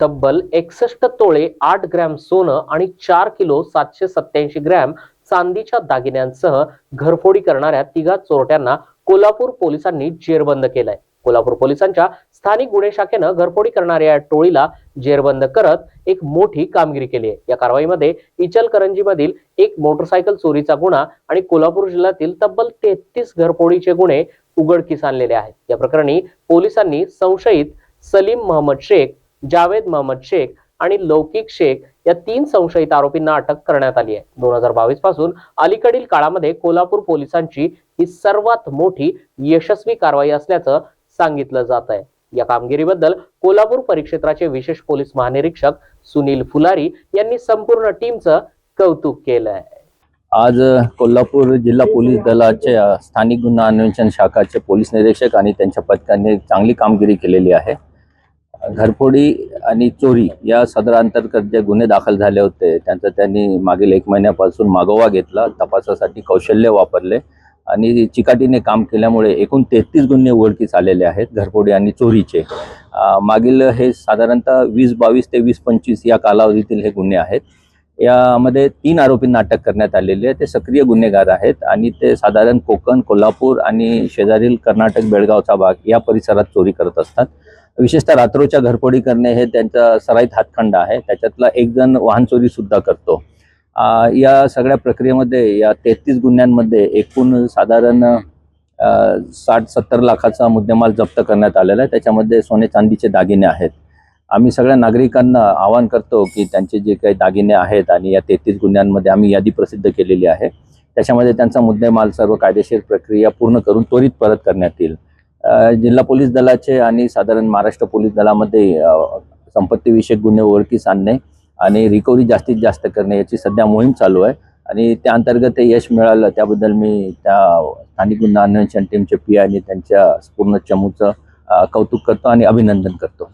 तब्बल एकसष्ट तोळे आठ ग्रॅम सोनं आणि चार किलो सातशे सत्याऐंशी ग्रॅम चांदीच्या दागिन्यांसह घरफोडी करणाऱ्या तिघा चोरट्यांना कोल्हापूर पोलिसांनी जेरबंद केलाय. कोल्हापूर पोलिसांच्या स्थानिक गुन्हे शाखेनं घरफोडी करणाऱ्या या टोळीला जेरबंद करत एक मोठी कामगिरी केली आहे या कारवाईमध्ये इचलकरंजीमधील एक मोटरसायकल चोरीचा गुन्हा आणि कोल्हापूर जिल्ह्यातील तब्बल तेहतीस घरफोडीचे गुन्हे उघडकीस आणलेले आहेत. या प्रकरणी पोलिसांनी संशयित सलीम महम्मद शेख जावेद महम्मद शेख आणि लौकिक शेख या तीन संशयित आरोपींना अटक करण्यात आली आहे. दोन हजार बावीसपासून अलीकडील काळामध्ये कोल्हापूर पोलिसांची ही सर्वात मोठी यशस्वी कारवाई असल्याचं सांगितलं जात आहे. या कामगिरीबद्दल कोल्हापूर परिक्षेत्राचे विशेष पोलीस महानिरीक्षक सुनील फुलारी यांनी संपूर्ण टीमचं कौतुक केलं आहे. आज कोल्हापूर जिल्हा पोलीस दलाचे स्थानिक गुन्हा अन्वेषण शाखाचे पोलीस निरीक्षक आणि त्यांच्या पथकाने चांगली कामगिरी केलेली आहे. घरफोडी आणि चोरी या सदरांतर्गत जे गुन्हे दाखल झाले होते त्यांचा त्यांनी मागील एक महिन्यापासून मागोवा घेतला तपासासाठी कौशल्य वापरले आणि चिकाटीने काम केल्यामुळे एकूण तेहतीस गुन्हे उघडकीस आलेले आहेत घरफोडी आणि चोरीचे. मागील हे साधारणतः वीस बावीस ते वीस पंचवीस या कालावधीतील हे गुन्हे आहेत. यामध्ये तीन आरोपींना अटक करण्यात आलेली आहे ते सक्रिय गुन्हेगार आहेत आणि ते साधारण कोकण कोल्हापूर आणि शेजारील कर्नाटक बेळगावचा भाग या परिसरात चोरी करत असतात. विशेषतः रात्रोच्या घरफोडी करणे हे त्यांचा सराईत हातखंड आहे. त्याच्यातला एक जण वाहन चोरी सुद्धा करतो. आ, या सगळ्या प्रक्रियेमध्ये या तेहतीस गुन्ह्यांमध्ये एकूण साधारण साठ सत्तर लाखाचा मुद्देमाल जप्त करण्यात आलेला आहे. त्याच्यामध्ये सोने चांदीचे दागिने आहेत. आम्ही सगळ्या नागरिकांना आवाहन करतो की त्यांचे जे काही दागिने आहेत आणि या तेहतीस गुन्ह्यांमध्ये आम्ही यादी प्रसिद्ध केलेली आहे. त्याच्यामध्ये त्यांचा मुद्देमाल सर्व कायदेशीर प्रक्रिया पूर्ण करून त्वरित परत करण्यात येईल. जिल्हा पोलीस दलाचे आणि साधारण महाराष्ट्र पोलीस दलामध्ये संपत्तीविषयक गुन्हे ओळखीस आणणे आणि रिकव्हरी जास्तीत जास्त करणे याची सध्या मोहीम चालू आहे. आणि त्या अंतर्गत ते यश मिळालं त्याबद्दल मी त्या स्थानिक गुन्हा अन्वेषण टीमचे पी आणि त्यांच्या पूर्ण चमूचं कौतुक करतो आणि अभिनंदन करतो.